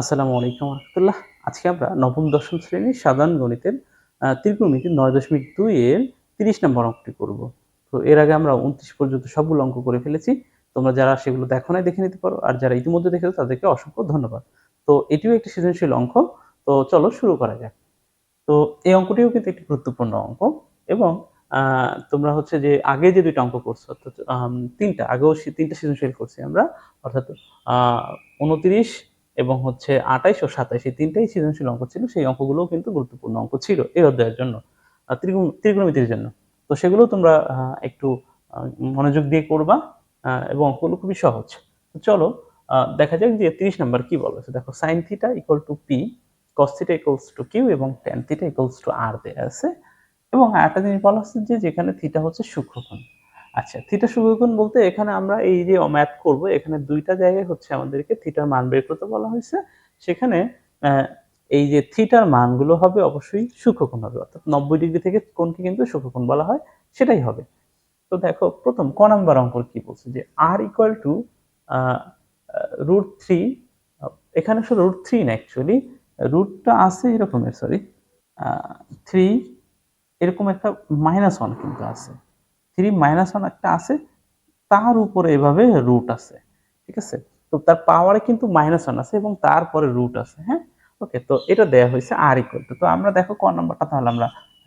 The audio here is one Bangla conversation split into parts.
আসসালামু আলাইকুম রহমতুল্লাহ। আজকে আমরা নবম দশম শ্রেণির সাধারণ গণিতের আহ, ত্রিকোণমিতির নয় দশমিক দুই এর তিরিশ নম্বর অঙ্কটি করব। তো এর আগে আমরা উনত্রিশ পর্যন্ত সবগুলো অঙ্ক করে ফেলেছি। তোমরা যারা সেগুলো দেখো নাই দেখে নিতে পারো আর যারা ইতিমধ্যে দেখেছ তাদেরকে অসংখ্য ধন্যবাদ। তো এটিও একটি সৃজনশীল অঙ্ক। তো চলো শুরু করা যাক। তো এই অঙ্কটিও কিন্তু একটি গুরুত্বপূর্ণ অঙ্ক এবং তোমরা হচ্ছে যে আগে যে দুইটা অঙ্ক করছ অর্থাৎ তিনটা আগেও তিনটা সৃজনশীল করছি আমরা অর্থাৎ উনত্রিশ এবং হচ্ছে আঠাইশ ও সাতাইশ এই তিনটাই সৃজনশীল অঙ্ক ছিল সেই অঙ্কগুলোও কিন্তু গুরুত্বপূর্ণ অঙ্ক ছিল এই অধ্যায়ের জন্য আহ, ত্রিকোণ- ত্রিকোণমিতির জন্য। তো সেগুলো তোমরা একটু মনোযোগ দিয়ে করবা এবং অঙ্কগুলো খুবই সহজ। চলো দেখা যাক যে তিরিশ নাম্বার কি বলেছে দেখো sine theta equal to P cos theta equals to Q এবং tan theta equals to R দেয়া আছে এবং আরেকটা জিনিস বলা হচ্ছে যে যেখানে থিটা হচ্ছে সূক্ষ্মকোণ। আচ্ছা থিটা সূক্ষ্মকোণ বলতে এখানে আমরা এই যে ম্যাথ করব, এখানে দুইটা জায়গায় হচ্ছে আমাদেরকে থিটার মান বের করতে বলা হয়েছে। সেখানে এই যে থিটার মানগুলো হবে অবশ্যই সূক্ষ্মকোণ হবে, অর্থাৎ নব্বই ডিগ্রি থেকে কোণকে কিন্তু সূক্ষ্মকোণ বলা হয়, সেটাই হবে। তো দেখো, প্রথম ক নাম্বার অঙ্কর কি বলছে যে R equal to root three এখানে শুধু রুট থ্রি না অ্যাকচুয়ালি রুটটা আছে এরকমের সরি থ্রি এরকম একটা মাইনাস ওয়ান কিন্তু আছে। থ্রি মাইনাস ওয়ান একটা আছে, তার উপরে এভাবে রুট আছে, ঠিক আছে? তো তার পাওয়ারে কিন্তু মাইনাস ওয়ান আছে এবং তারপরে রুট আছে হ্যাঁ? ওকে তো এটা দেয়া হয়েছে আর ইকুয়াল টু তো আমরা দেখো ক নাম্বারটা তাহলে আমরা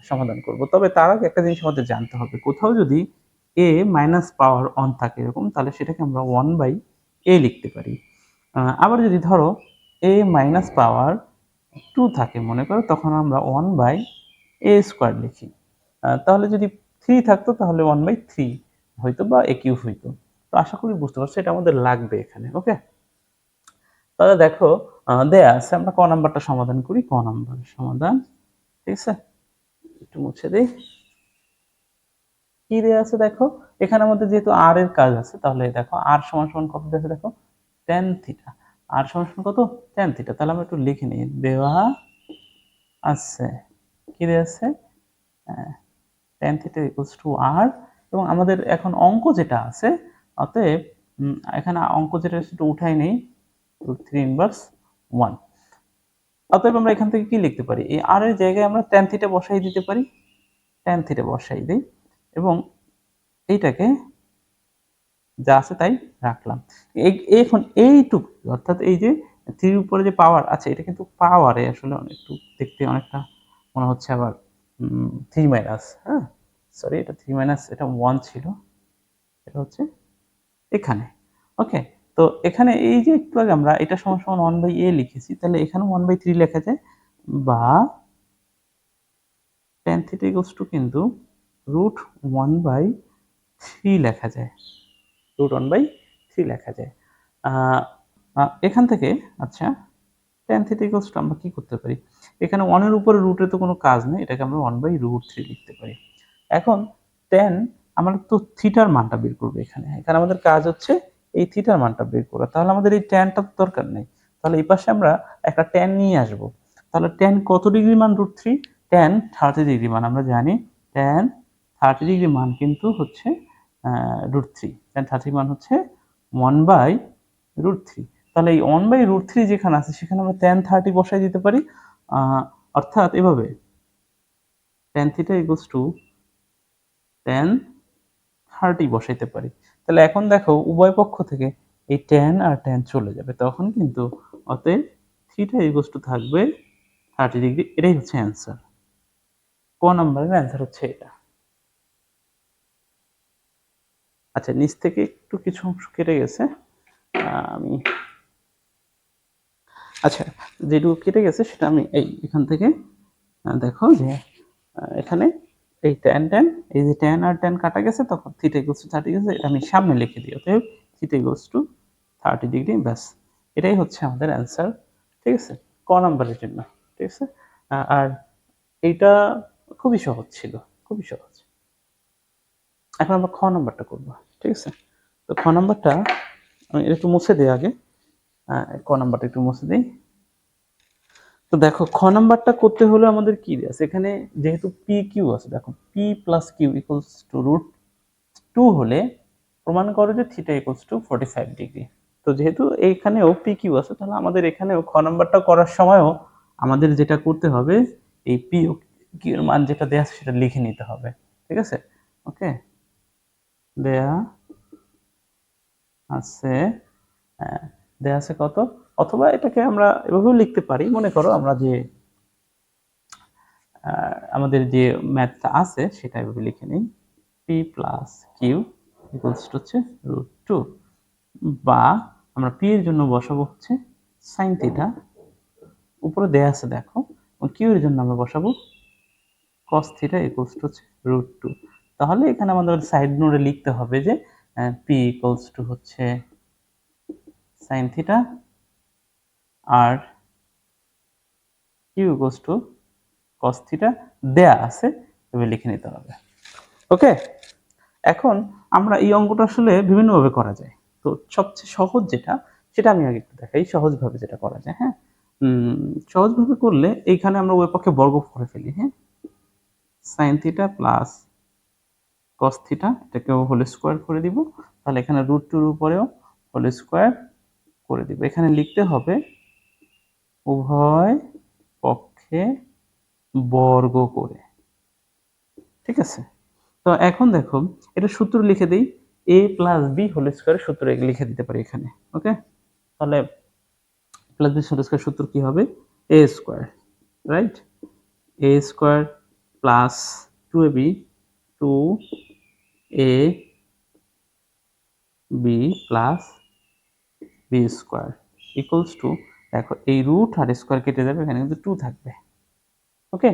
সমাধান করব। তবে তার আগে একটা জিনিস আমাদের জানতে হবে, কোথাও যদি এ মাইনাস পাওয়ার অন থাকে এরকম, তাহলে সেটাকে আমরা ওয়ান বাই এ লিখতে পারি। আবার যদি ধরো এ মাইনাস পাওয়ার টু থাকে, মনে করো, তখন আমরা ওয়ান বাই এ স্কোয়ার লিখি। তাহলে যদি থ্রি থাকতো, তাহলে ওয়ান বাই থ্রি হয়তো বা এ কিউব হইতো। তো আশা করি বুঝতে পারছ, এটা আমাদের লাগবে এখানে ওকে তাহলে দেখো দেয়া আছে আমরা ক নাম্বারটা সমাধান করি, ক নাম্বার সমাধান, ঠিক আছে? একটু মুছে দিই। কি দেয়া আছে দেখো? এখানে আমাদের যেহেতু আর এর কাজ আছে, তাহলে দেখো আর সমান সমান কত আছে দেখো? টেন থিটা আর সমান সমান কত? টেন থিটা তাহলে আমরা একটু লিখে নিই। দেওয়া আছে। কি দেয়া আছে? Tan theta equals to R এবং আমাদের এখন অঙ্ক যেটা আছে, অতএব এখানে অঙ্ক যেটা সেটা উঠাই নেই থ্রি ইনভার্স ওয়ান অতএব আমরা এখান থেকে কি লিখতে পারি? এই আর এর জায়গায় আমরা ট্যান থিটা বসাই দিতে পারি ট্যান থিটা বসাই দিই, এবং এইটাকে যা আছে তাই রাখলাম। এই- এখন এইটুকু, অর্থাৎ এই যে থ্রির উপরে যে পাওয়ার আছে, এটা কিন্তু পাওয়ারে আসলে একটু দেখতে অনেকটা মনে হচ্ছে আবার থ্রি মাইনাস হ্যাঁ? সরি এটা থ্রি মাইনাস, এটা ওয়ান ছিল। এটা হচ্ছে এখানে। ওকে তো এখানে এই যে একটু আগে আমরা এটা সমান সমান ওয়ান বাই এ লিখেছি, তাহলে এখানে ওয়ান বাই থ্রি লেখা যায়, বা টেন থিটা টু কিন্তু রুট ওয়ান বাই থ্রি লেখা যায়। রুট ওয়ান বাই থ্রি লেখা যায়। এখান থেকে আচ্ছা টেন থিটা টু আমরা কি করতে পারি? এখানে ওয়ানের উপরে রুটের তো কোনো কাজ নেই, এটাকে আমরা ওয়ান বাই রুট থ্রি লিখতে পারি। এখন টেন আমরা তো থিটার মানটা বের করব এখানে। এখানে আমাদের কাজ হচ্ছে এই থিটার মানটা বের করা। তাহলে আমাদের এই ট্যানটা দরকার নেই। তাহলে এই পাশে আমরা একটা ট্যান নিয়ে আসব। তাহলে ট্যান কত ডিগ্রি মান root three tan thirty degree মান। আমরা জানি ট্যান থার্টি ডিগ্রি মান কিন্তু হচ্ছে রুট থ্রি ট্যান থার্টি মান হচ্ছে ওয়ান বাই রুট থ্রি তাহলে এই ওয়ান বাই রুট থ্রি যেখানে আছে, সেখানে আমরা ট্যান থার্টি বসাই দিতে পারি। অর্থাৎ এভাবে। Tan theta equals to tan thirty বসাইতে পারি। তাহলে এখন দেখো উভয় পক্ষ থেকে এই ট্যান আর ট্যান চলে যাবে। তখন কিন্তু অতএব থিটা ইকুয়ালস টু থাকবে থার্টি ডিগ্রি এটাই হচ্ছে অ্যান্সার ক নাম্বারের অ্যান্সার হচ্ছে এটা। আচ্ছা নিচ থেকে একটু কিছু অংশ কেটে গেছে। আমি আচ্ছা যেটুকু কেটে গেছে সেটা আমি এই এখান থেকে দেখো যে এখানে এই ট্যান ট্যান এই যে ট্যান আর ট্যান কাটা গেছে তখন থিটা ইকুয়ালস টু থার্টি গেছে এটা আমি সামনে লিখে দিই অতএব theta equals to thirty degree ব্যাস। এটাই হচ্ছে আমাদের অ্যান্সার ঠিক আছে? ক নাম্বারের জন্য ঠিক আছে? আর এইটা খুবই সহজ ছিল খুবই সহজ। এখন আমরা খ নাম্বারটা করব ঠিক আছে? তো খ নাম্বারটা আমি একটু মুছে দিই আগে। ক নাম্বারটা একটু মুছে দিই। তো দেখো খ নাম্বারটা করতে হলে আমাদের কি আছে? এখানে যেহেতু পি কিউ আছে দেখো P plus Q equals to root two হলে প্রমাণ করো যে theta equals to forty five degree তো যেহেতু এইখানেও পি কিউ আছে তাহলে আমাদের এখানেও খ নাম্বারটা করার সময়ও আমাদের যেটা করতে হবে এই পি ও কিউ এর মান যেটা দেয়া আছে সেটা লিখে নিতে হবে। ঠিক আছে? ওকে দেয়া আছে আহ, দেয়া আছে কত? অথবা এটাকে আমরা এভাবেও লিখতে পারি। মনে করো আমরা যে আমাদের যে ম্যাথটা আছে সেটা এভাবে লিখে নিই। পি প্লাস কিউ ইকুয়ালস হচ্ছে রুট টু বা আমরা পি এর জন্য বসাবো হচ্ছে সাইন থিটা উপরে দেয়া আছে দেখো কিউ এর জন্য আমরা বসাবো কস থিটা ইকুয়ালস টু হচ্ছে রুট টু তাহলে এখানে আমাদের সাইড নোটে লিখতে হবে যে পি ইকুয়ালস টু হচ্ছে sine theta R Q equals to cos theta দেয়া আছে এভাবে লিখে নিতে হবে। ওকে? এখন আমরা এই অঙ্কটা আসলে বিভিন্নভাবে করা যায়। তো সবচেয়ে সহজ যেটা, সেটা আমি আগে একটু দেখাই, সহজভাবে যেটা করা যায় হ্যাঁ? সহজভাবে করলে এইখানে আমরা ওই পক্ষে বর্গ করে ফেলি হ্যাঁ? Sine theta plus cos theta এটাকে হোল স্কোয়ার করে দিব। তাহলে এখানে রুট টুর উপরেও হোল স্কোয়ার করে দিব। এখানে লিখতে হবে উভয় পক্ষে বর্গ করে। ঠিক আছে? তো এখন দেখো, এটা সূত্র লিখে দিই A plus B whole square সূত্র লিখে দিতে পারি এখানে ওকে তাহলে প্লাস বি হোল স্কোয়ার সূত্র কি হবে? A square right A square plus two A B two A B plus B square equals to দেখো, এই রুট আর স্কোয়ার কেটে যাবে, এখানে কিন্তু টু থাকবে। ওকে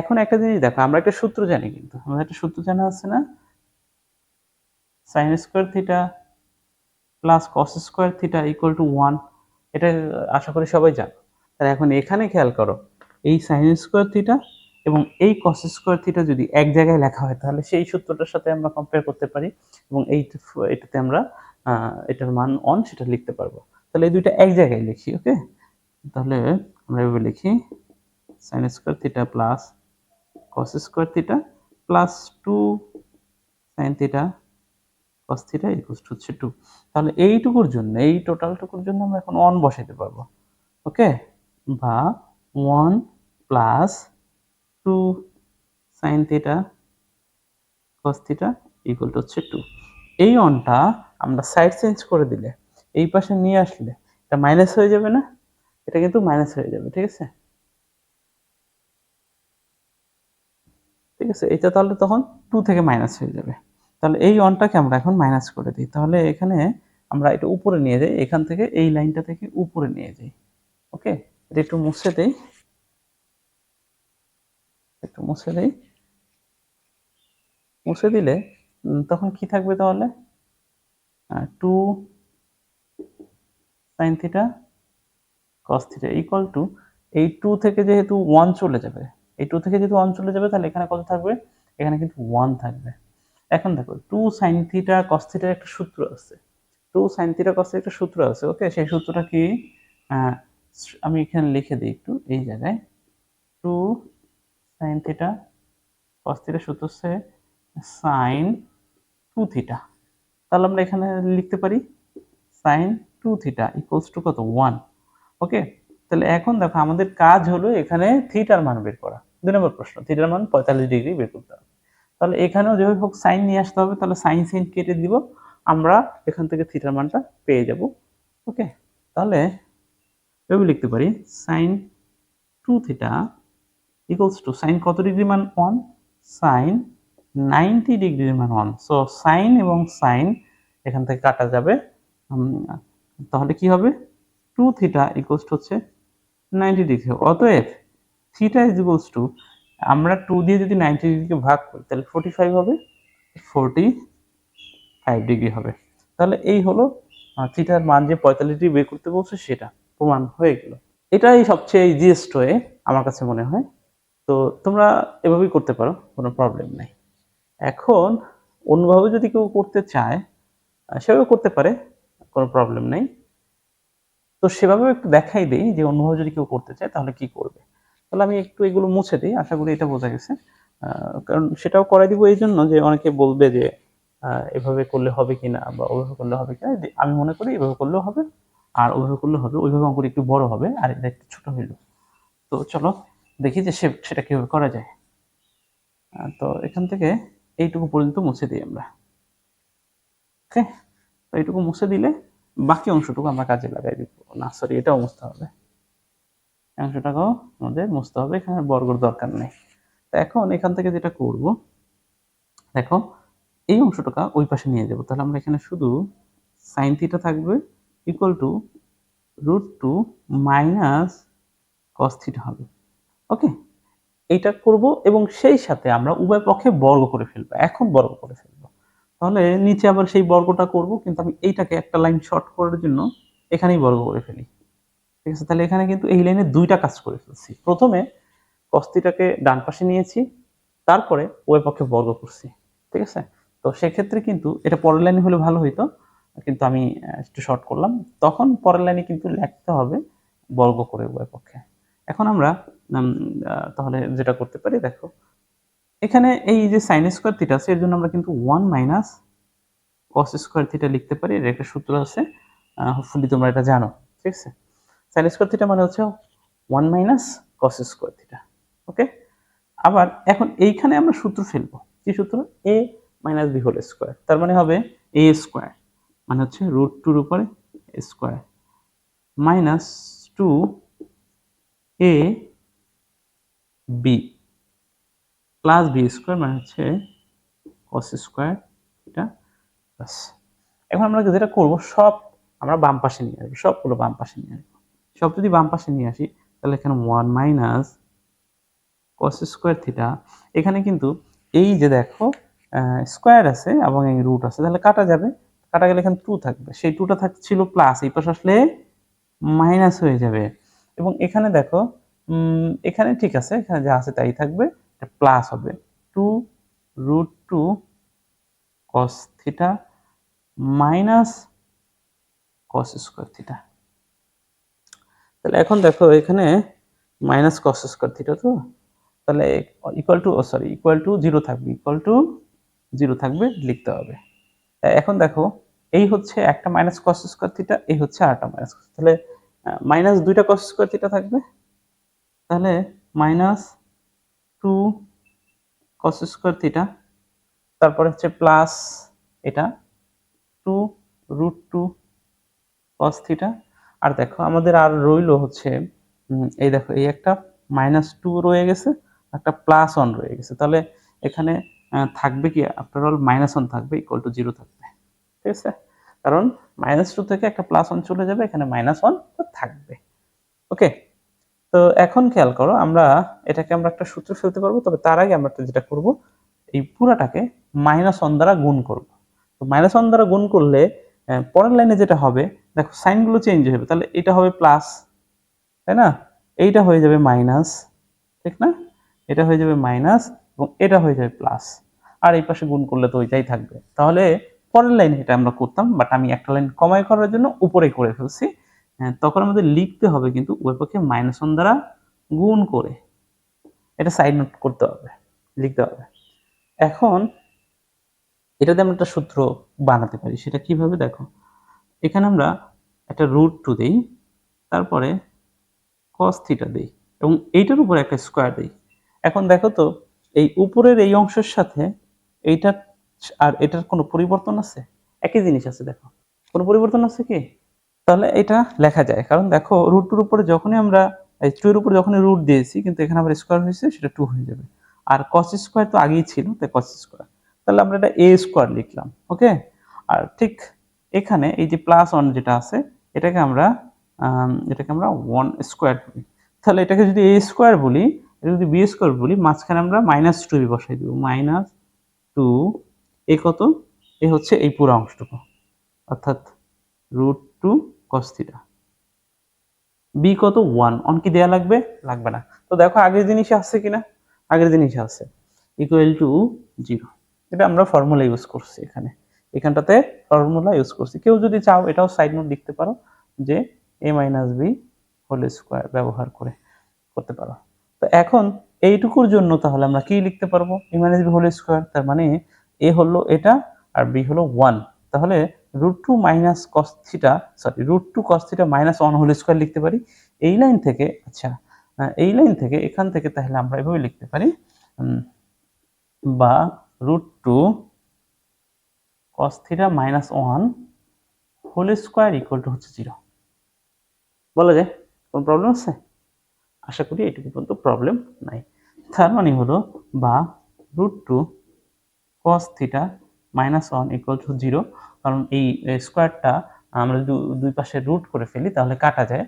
এখন একটা জিনিস দেখো, আমরা একটা সূত্র জানি কিন্তু। আমরা একটা সূত্র জানা আছে না? Sine square theta plus cos square theta equal to one এটা আশা করি সবাই জানো। তাহলে এখন এখানে খেয়াল করো, এই সাইন স্কোয়ার থিটা এবং এই কস স্কোয়ার থিটা যদি এক জায়গায় লেখা হয়, তাহলে সেই সূত্রটার সাথে আমরা কম্পেয়ার করতে পারি এবং এই, এটাতে আমরা এটার মান অন সেটা লিখতে পারব। তাহলে এই দুইটা এক জায়গায় লিখি, ওকে? তাহলে আমরা এভাবে লিখি sine square theta plus cos square theta plus two sine theta cos theta equals to হচ্ছে টু তাহলে এইটুকুর জন্য, এই টোটালটুকুর জন্য আমরা এখন ওয়ান বসাইতে পারব, ওকে? বা one plus two sine theta cos theta equal to হচ্ছে টু এই অনটা আমরা সাইড চেঞ্জ করে দিলে এই পাশে নিয়ে আসলে, এটা মাইনাস হয়ে যাবে না, এটা কিন্তু মাইনাস হয়ে যাবে, ঠিক আছে? ঠিক আছে, এটা তাহলে তখন টু থেকে মাইনাস হয়ে যাবে। তাহলে এই অনটাকে আমরা এখন মাইনাস করে দিই। তাহলে এখানে আমরা এটা উপরে নিয়ে যাই, এখান থেকে এই লাইনটা থেকে উপরে নিয়ে যাই ওকে এটা একটু মুছে দেই। একটু মুছে দেই। মুছে দিলে তখন কি থাকবে তাহলে? Two sine theta cos theta equal to এই টু থেকে যেহেতু ওয়ান চলে যাবে, এই টু থেকে যেহেতু ওয়ান চলে যাবে, তাহলে এখানে কত থাকবে? এখানে কিন্তু ওয়ান থাকবে। এখন দেখো টু সাইন থিটা কস থিটার একটা সূত্র আছে। টু সাইন থিটা কস একটা সূত্র আছে ওকে সেই সূত্রটা কি? আমি এখানে লিখে দিই একটু, এই জায়গায়। Two sine theta cos theta সূত্র হচ্ছে সাইন টু থিটা তাহলে আমরা এখানে লিখতে পারি sine two theta equals to কত? ওয়ান ওকে তাহলে এখন দেখো আমাদের কাজ হলো এখানে থিটার মান বের করা। দুই নম্বর প্রশ্ন থিটার মান পঁয়তাল্লিশ ডিগ্রি বের করতে হবে। তাহলে এখানেও যেভাবে হোক সাইন নিয়ে আসতে হবে, তাহলে সাইন সাইন কেটে দিব। আমরা এখান থেকে থিটার মানটা পেয়ে যাব। ওকে তাহলে এভাবে লিখতে পারি sine two theta equals to sine কত ডিগ্রি মান? ওয়ান সাইন নাইনটি ডিগ্রির মান ওয়ান সো সাইন এবং সাইন এখান থেকে কাটা যাবে তাহলে কি হবে? টু থিটা ইকুয়ালস টু হচ্ছে নাইনটি ডিগ্রি অতএব থিটা ইজ ইকুয়ালস টু আমরা টু দিয়ে যদি নাইনটি ডিগ্রিকে ভাগ করি, তাহলে ফোর্টি ফাইভ হবে ফোর্টি ফাইভ ডিগ্রি হবে। তাহলে এই হলো থিটার মান যে পঁয়তাল্লিশ ডিগ্রি বের করতে বলছে, সেটা প্রমাণ হয়ে গেল। এটাই সবচেয়ে ইজিয়েস্ট ওয়ে আমার কাছে মনে হয়। তো তোমরা এভাবেই করতে পারো, কোনো প্রবলেম নেই। এখন অন্যভাবে যদি কেউ করতে চায় সেভাবে করতে পারে। কোনো প্রবলেম নেই। তো সেভাবেও একটু দেখাই দিই যে অন্যভাবে যদি কেউ করতে চায় তাহলে কি করবে? তাহলে আমি একটু এগুলো মুছে দিই, আশা করি এটা বোঝা গেছে। কারণ সেটাও করাই দিব এই জন্য যে অনেকে বলবে যে এভাবে করলে হবে কিনা বা ওইভাবে করলে হবে কিনা। আমি মনে করি এভাবে করলেও হবে আর ওইভাবে করলেও হবে। ওইভাবে অঙ্কটা একটু বড় হবে আর এটা একটু ছোট হইল। তো চলো দেখি যে সে, সেটা কীভাবে করা যায়। তো এখান থেকে এইটুকু পর্যন্ত মুছে দিই আমরা। ওকে? তো এইটুকু মুছে দিলে বাকি অংশটুকু আমরা কাজে লাগাই দিব। না সরি এটাও মুছতে হবে। অংশটাকেও আমাদের মুছতে হবে, এখানে বর্গর দরকার নেই। তো এখন এখান থেকে যেটা করব, দেখো, এই অংশটাকে ওই পাশে নিয়ে যাব। তাহলে আমরা এখানে শুধু সাইন থিটা থাকবে equal to root two minus cos theta হবে। ওকে এটা করব এবং সেই সাথে আমরা উভয় পক্ষে বর্গ করে ফেলব। এখন বর্গ করে ফেলব। তাহলে নিচে আবার সেই বর্গটা করব, কিন্তু আমি এইটাকে একটা লাইন শর্ট করার জন্য এখানেই বর্গ করে ফেলি। ঠিক আছে? তাহলে এখানে কিন্তু এই লাইনে দুইটা কাজ করে ফেলছি। প্রথমে কস্তিটাকে ডান পাশে নিয়েছি, তারপরে উভয় পক্ষে বর্গ করছি। ঠিক আছে? তো সেক্ষেত্রে কিন্তু এটা পরের লাইনে হলে ভালো হইতো, কিন্তু আমি একটু শর্ট করলাম। তখন পরের লাইনে কিন্তু লিখতে হবে বর্গ করে উভয় পক্ষে। এখন আমরা তাহলে যেটা করতে পারি, দেখো এখানে এই যে সাইন স্কোয়ার থিটা আছে, এর জন্য আমরা কিন্তু one minus cos square theta লিখতে পারি। এর একটা সূত্র আছে। হোপফুলি তোমরা এটা জানো। ঠিক আছে? সাইন স্কোয়ার থিটা মানে হচ্ছে one minus cos square theta okay আবার এখন এইখানে আমরা সূত্র ফেলব। কি সূত্র? A minus B whole square তার মানে হবে এ স্কোয়ার মানে হচ্ছে রুট টুর উপরে square minus two A B plus B square মানে হচ্ছে কস স্কোয়ার এটা প্লাস এখন আমরা যেটা করব, সব আমরা বাম পাশে নিয়ে আসব, সবগুলো বাম পাশে নিয়ে আসব। সব যদি বাম পাশে নিয়ে আসি, তাহলে এখানে one minus cos square theta এখানে কিন্তু এই যে দেখো স্কোয়ার আছে এবং এই রুট আছে, তাহলে কাটা যাবে। কাটা গেলে এখানে টু থাকবে। সেই টুটা থাকছিল প্লাস এই পাশে আসলে মাইনাস হয়ে যাবে। এবং এখানে দেখো এখানে ঠিক আছে, এখানে যা আছে তাই থাকবে। প্লাস হবে। Two root two cos theta minus cos square theta তাহলে এখন দেখো এখানে মাইনাস কস স্কোয়ার থিটা তো? তাহলে equal to sorry equal to zero থাকবে ইকুয়াল টু জিরো থাকবে লিখতে হবে। এখন দেখো, এই হচ্ছে একটা মাইনাস কস স্কোয়ার থিটা এই হচ্ছে আরেকটা মাইনাস তাহলে মাইনাস দুইটা কস স্কোয়ার থিটা থাকবে। তাহলে minus two cos square theta তারপরে হচ্ছে প্লাস এটা two root two cos theta আর দেখো আমাদের আর রইল হচ্ছে এই দেখো, এই একটা মাইনাস টু রয়ে গেছে একটা প্লাস ওয়ান রয়ে গেছে। তাহলে এখানে থাকবে কি আফটার অল মাইনাস ওয়ান থাকবে ইকুয়াল টু জিরো থাকবে, ঠিক আছে? কারণ মাইনাস টু থেকে একটা প্লাস ওয়ান চলে যাবে, এখানে মাইনাস ওয়ান থাকবে। ওকে তো এখন খেয়াল করো আমরা এটাকে আমরা একটা সূত্র ফেলতে পারব তবে তার আগে আমরা যেটা করব এই পুরাটাকে মাইনাস ওয়ান দ্বারা গুণ করব। তো মাইনাস ওয়ান দ্বারা গুণ করলে পরের লাইনে যেটা হবে দেখো সাইনগুলো চেঞ্জ হবে তাহলে এটা হবে প্লাস তাই না? এইটা হয়ে যাবে মাইনাস ঠিক না? এটা হয়ে যাবে মাইনাস এবং এটা হয়ে যাবে প্লাস আর এই পাশে গুণ করলে তো ওইটাই থাকবে। তাহলে পরের লাইনে এটা আমরা করতাম বাট আমি একটা লাইন কমাই করার জন্য উপরে করে ফেলছি হ্যাঁ, তখন আমাদের লিখতে হবে কিন্তু উভয় পক্ষে মাইনাস ওয়ান দ্বারা গুণ করে। এটা সাইড নোট করতে হবে, লিখতে হবে। এখন এটাতে আমরা একটা সূত্র বানাতে পারি, সেটা কীভাবে দেখো? এখানে আমরা একটা রুট টু দিই, তারপরে কস থিটা দিই, এবং এইটার উপরে একটা স্কোয়ার দিই। এখন দেখো তো, এই উপরের এই অংশের সাথে এইটার আর এটার কোনো পরিবর্তন আছে? একই জিনিস আছে, দেখো। কোনো পরিবর্তন আছে কি? তাহলে এটা লেখা যায়। কারণ দেখো রুট টুর উপরে যখনই আমরা, এই টু এর উপরে যখনই রুট দিয়েছি, কিন্তু এখানে আবার স্কোয়ার হয়েছে, সেটা টু হয়ে যাবে। আর কস স্কোয়ার তো আগেই ছিল, তাই কস স্কোয়ার তাহলে আমরা এটা এ স্কোয়ার লিখলাম ওকে আর ঠিক এখানে এই যে প্লাস ওয়ান যেটা আছে, এটাকে আমরা এটাকে আমরা ওয়ান স্কোয়ার বলি। তাহলে এটাকে যদি এ স্কোয়ার বলি এটা যদি বি স্কোয়ার বলি, মাঝখানে আমরা মাইনাস টু বি বসাই দিব। মাইনাস টু এ কত? এ হচ্ছে এই পুরো অংশটুকু। অর্থাৎ root two cos theta B কত? ওয়ান অন কি দেয়া লাগবে? লাগবে না। তো দেখো আগের জিনিসে আছে কিনা? আগের জিনিসে আছে। ইকুয়াল টু জিরো এটা আমরা ফর্মুলা ইউজ করছি এখানে। এখানটাতে ফর্মুলা ইউজ করছি। কেউ যদি চাও এটাও সাইড নোট লিখতে পারো যে A minus B whole square ব্যবহার করে করতে পারো। তো এখন এইটুকুর জন্য তাহলে আমরা কি লিখতে পারব? A minus B whole square তার মানে এ হলো এটা আর বি হলো ওয়ান তাহলে root two minus cos theta sorry root two cos theta minus one whole square লিখতে পারি। এই লাইন থেকে আচ্ছা এই লাইন থেকে, এখান থেকে তাহলে আমরা এভাবে লিখতে পারি বা root two cos theta minus one whole square equal to হচ্ছে জিরো বলা যায়? কোনো প্রবলেম আছে? আশা করি এটুকু পর্যন্ত প্রবলেম নাই। তার মানে হলো, বা root two cos theta minus one equal to zero কারণ এই স্কোয়ারটা আমরা যদি দুই পাশে রুট করে ফেলি, তাহলে কাটা যায়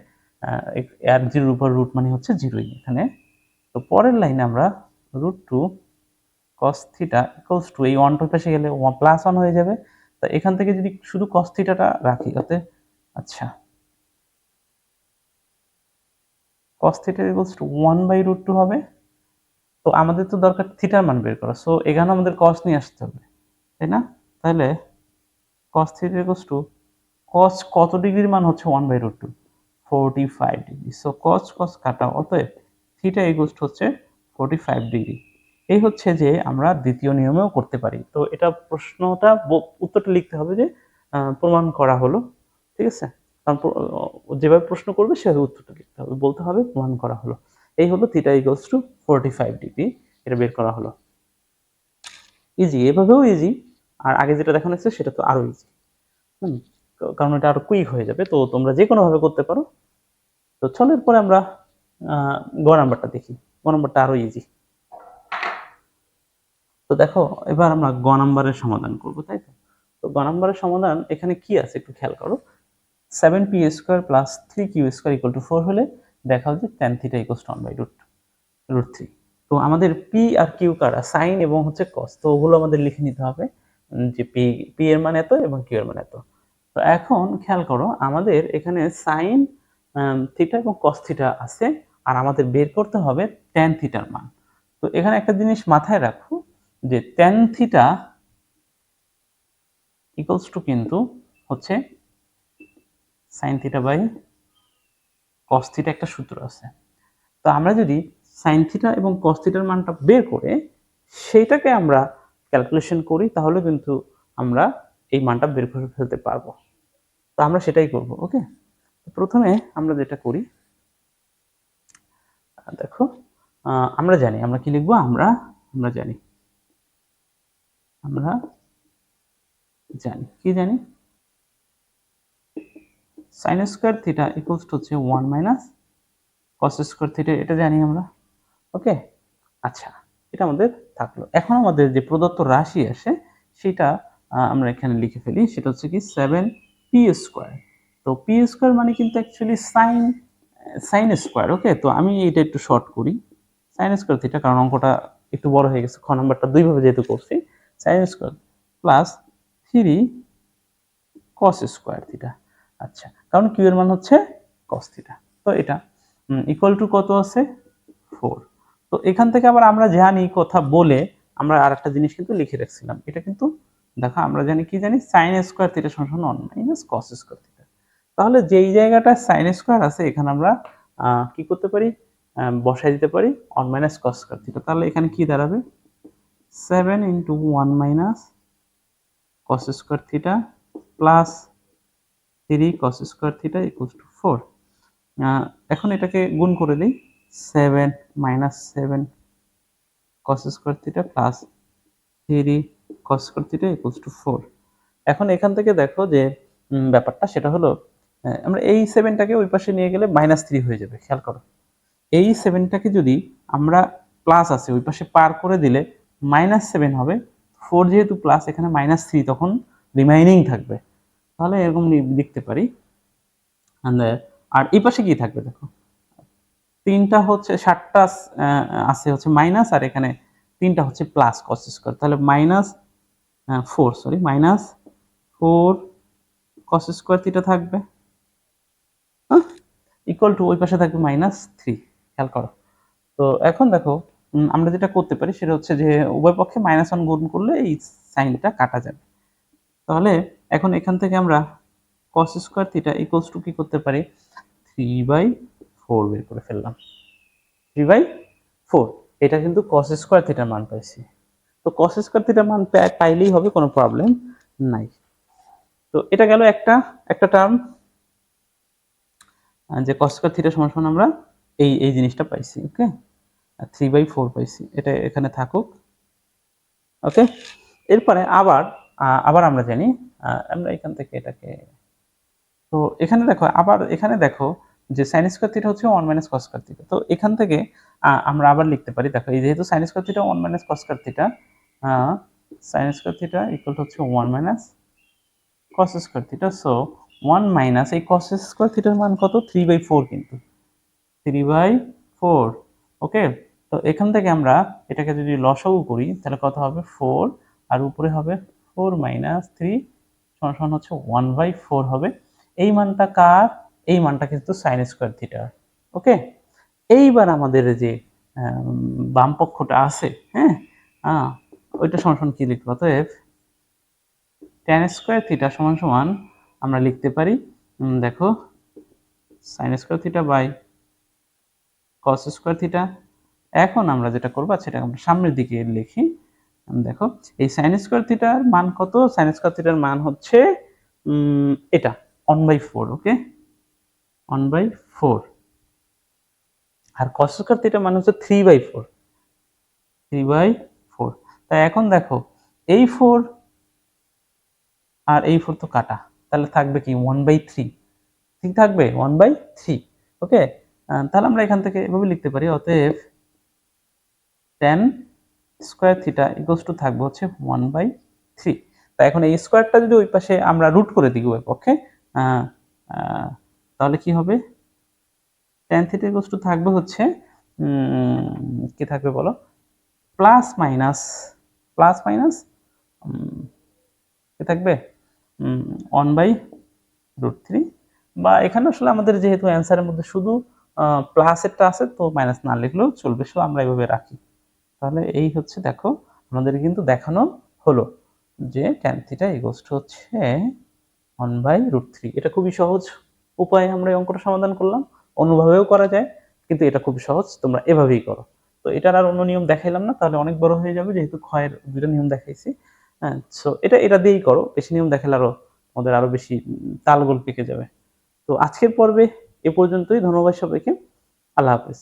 এক- জিরোর উপর রুট মানে হচ্ছে জিরোই এখানে। তো পরের লাইনে আমরা root two cos theta equals to এই ওয়ান টু পাশে গেলে ওয়ান প্লাস ওয়ান হয়ে যাবে। তা এখান থেকে যদি শুধু কস থিটাটা রাখি, তাতে আচ্ছা। Cos theta equals to one by root two হবে। তো আমাদের তো দরকার থিটার মান বের করা। সো এখানে আমাদের কস নিয়ে আসতে হবে, তাই না? তাহলে cos theta equals to cos কত ডিগ্রির মান হচ্ছে one by root two forty five degree so cos cos কাটা, অতএব থিটা ইকুয়ালস টু হচ্ছে ফোরটি ফাইভ ডিগ্রি এই হচ্ছে যে আমরা দ্বিতীয় নিয়মেও করতে পারি। তো এটা প্রশ্নটা উত্তরটা লিখতে হবে যে প্রমাণ করা হলো। ঠিক আছে? কারণ যেভাবে প্রশ্ন করবে, সেভাবে উত্তরটা লিখতে হবে। বলতে হবে প্রমাণ করা হলো। এই হলো theta equals to forty five degree এটা বের করা হলো। ইজি এভাবেও ইজি আর আগে যেটা দেখানো হচ্ছে সেটা তো আরও ইজি হুম, কারণ এটা আরও কুইক হয়ে যাবে, তো তোমরা যে কোনো ভাবে করতে পারো। তো চলো, এরপরে আমরা গ নাম্বারটা দেখি। গ নাম্বারটা আরও ইজি তো দেখো, এবার আমরা গ নাম্বারের সমাধান করব, তাই তো? তো গ নাম্বারের সমাধান এখানে কি আছে একটু খেয়াল করো। Seven P square plus three Q square equal to four হলে দেখা হচ্ছে tan theta equal to one by root root three তো আমাদের পি আর কিউ কারা? সাইন এবং হচ্ছে কস তো ওগুলো আমাদের লিখে নিতে হবে। যে পি পি এর মান এত এবং কিউ এর মান এত। তো এখন খেয়াল করো, আমাদের এখানে সাইন থিটা এবং কস থিটা আছে, আর আমাদের বের করতে হবে ট্যান থিটার মান। তো এখানে একটা জিনিস মাথায় রাখো, যে ট্যান থিটা ইকুয়ালস টু কিন্তু হচ্ছে sine theta by cos theta একটা সূত্র আছে। তো আমরা যদি সাইন থিটা এবং কস থিটার মানটা বের করে, সেইটাকে আমরা ক্যালকুলেশন করি, তাহলে কিন্তু আমরা এই মানটা বের করে ফেলতে পারব। তো আমরা সেটাই করব ওকে প্রথমে আমরা যেটা করি দেখো আমরা জানি, আমরা কি লিখব? আমরা আমরা জানি। আমরা জানি। কি জানি? Sine square theta equals to হচ্ছে one minus cos square theta এটা জানি আমরা ওকে আচ্ছা। এটা আমাদের থাকল। এখন আমাদের যে প্রদত্ত রাশি আসে, সেটা আমরা এখানে লিখে ফেলি, সেটা হচ্ছে কি সেভেন পি স্কোয়ার তো পি স্কোয়ার মানে কিন্তু actually sine sine square okay তো আমি এটা একটু শর্ট করি। সাইন স্কোয়ার থিটা কারণ অঙ্কটা একটু বড় হয়ে গেছে, খ নাম্বারটা দুইভাবে যেহেতু করছি। Sine square plus three cos square theta আচ্ছা কারণ কিউ এর মান হচ্ছে কস থিটা তো এটা ইকুয়াল টু কত আছে? ফোর তো এখান থেকে আবার আমরা জানি কথা বলে আমরা আর একটা জিনিস কিন্তু লিখে রাখছিলাম। এটা কিন্তু দেখো আমরা জানি কি জানি? সাইন স্কোয়ার থিটা সমান one minus cos square theta তাহলে যেই জায়গাটায় সাইন স্কোয়ার আছে, এখানে আমরা কি করতে পারি? বসাই দিতে পারি one minus cos square theta তাহলে এখানে কি দাঁড়াবে? Seven into one minus cos square theta plus three cos square theta equals to four এখন এটাকে গুণ করে দিই। Seven minus seven cos square theta plus three cos square theta equals to four এখন এখান থেকে দেখো যে ব্যাপারটা সেটা হলো আমরা এই সেভেনটাকে ওই পাশে নিয়ে গেলে মাইনাস থ্রি হয়ে যাবে, খেয়াল করো। এই সেভেনটাকে যদি আমরা প্লাস আছে, ওই পাশে পার করে দিলে মাইনাস সেভেন হবে ফোর যেহেতু প্লাস এখানে মাইনাস থ্রি তখন রিমাইনিং থাকবে। তাহলে এরকম লিখতে পারি। আর এই পাশে কি থাকবে দেখো? তিনটা হচ্ছে ষাটটা আছে হচ্ছে মাইনাস আর এখানে তিনটা হচ্ছে প্লাস কস স্কোয়ার তাহলে minus four sorry minus four cos square theta থাকবে। ইকুয়াল টু ওই পাশে থাকবে মাইনাস থ্রি খেয়াল করো। তো এখন দেখো আমরা যেটা করতে পারি সেটা হচ্ছে যে উভয় পক্ষে মাইনাস ওয়ান গুণ করলে এই সাইনটা কাটা যাবে। তাহলে এখন এখান থেকে আমরা cos square theta equals to কি করতে পারি? থ্রি বাই ফোর বের করে ফেললাম। থ্রি বাই ফোর এটা কিন্তু কস স্কোয়ার থিটার মান পাইছি। তো কস স্কোয়ার থিটার মান পাইলেই হবে, কোনো প্রবলেম নাই। তো এটা গেল একটা একটা টার্ম যে কস স্কয়ার থিটা সমান সমান আমরা এই এই জিনিসটা পাইছি ওকে থ্রি বাই ফোর পাইছি, এটা এখানে থাকুক ওকে এরপরে আবার আবার আমরা জানি আমরা এখান থেকে এটাকে, তো এখানে দেখো, আবার এখানে দেখো যে সাইন স্কোয়ার থিটা হচ্ছে one minus cos square theta তো এখান থেকে আমরা আবার লিখতে পারি, দেখো, এই যেহেতু sine square theta one minus cos square theta sine square theta equal হচ্ছে one minus cos square theta so one minus এই কস স্কোয়ার থিটার মান কত? থ্রি বাই ফোর কিন্তু। থ্রি বাই ফোর ওকে তো এখান থেকে আমরা এটাকে যদি লসাগু করি, তাহলে কত হবে? ফোর আর উপরে হবে ফোর মাইনাস থ্রি সমান হচ্ছে ওয়ান বাই ফোর হবে। এই মানটা কার? এই মানটা কিন্তু সাইন স্কোয়ার থিটার ওকে এইবার আমাদের যে বাম পক্ষটা আছে হ্যাঁ? হ্যাঁ ওইটা সমান সমান কি লিখব? অতএব ট্যান স্কোয়ার থিটা সমান সমান আমরা লিখতে পারি দেখো sine square theta by cos square theta এখন আমরা যেটা করব সেটা আমরা সামনের দিকে লিখি দেখো, এই সাইন স্কোয়ার থিটার মান কত? সাইন স্কোয়ার থিটার মান হচ্ছে এটা one by four okay one by four. R cos square থিটার মান হচ্ছে three by four three by four তাই এখন দেখো, এই ফোর আর এই ফোর তো কাটা। তাহলে থাকবে কি ওয়ান বাই থ্রি ঠিক থাকবে? ওয়ান বাই থ্রি ওকে তাহলে আমরা এখান থেকে এভাবে লিখতে পারি, অতএব tan square theta equals to থাকবে হচ্ছে ওয়ান বাই থ্রি তা এখন এই স্কোয়ারটা যদি ওই পাশে আমরা রুট করে দিই ওই পক্ষে তাহলে কি হবে? টেন থিটা ইকোয়াস টু থাকবে হচ্ছে কি থাকবে বলো? প্লাস মাইনাস প্লাস মাইনাস কি থাকবে? ওয়ান বাই রুট থ্রি বা এখানে আসলে আমাদের যেহেতু অ্যান্সারের মধ্যে শুধু প্লাসেরটা আছে, তো মাইনাস না লিখলেও চলবে সো আমরা এইভাবে রাখি। তাহলে এই হচ্ছে দেখো, আমাদের কিন্তু দেখানো হলো যে ট্যান থিটা ইগোস্ট হচ্ছে ওয়ান বাই রুট থ্রি এটা খুবই সহজ। উপায়ে আমরা এই অঙ্কটা সমাধান করলাম। অন্যভাবেও করা যায়, কিন্তু এটা খুব সহজ, তোমরা এভাবেই করো। তো এটার আর অন্য নিয়ম দেখাইলাম না, তাহলে অনেক বড় হয়ে যাবে, যেহেতু ক্ষয়ের দুটো নিয়ম দেখাইছি। হ্যাঁ সো এটা এটা দিয়েই করো, বেশি নিয়ম দেখালে আরও আমাদের আরও বেশি তালগোল পেকে যাবে। তো আজকের পর্বে এ পর্যন্তই, ধন্যবাদ সবাইকে, আল্লাহ হাফেজ।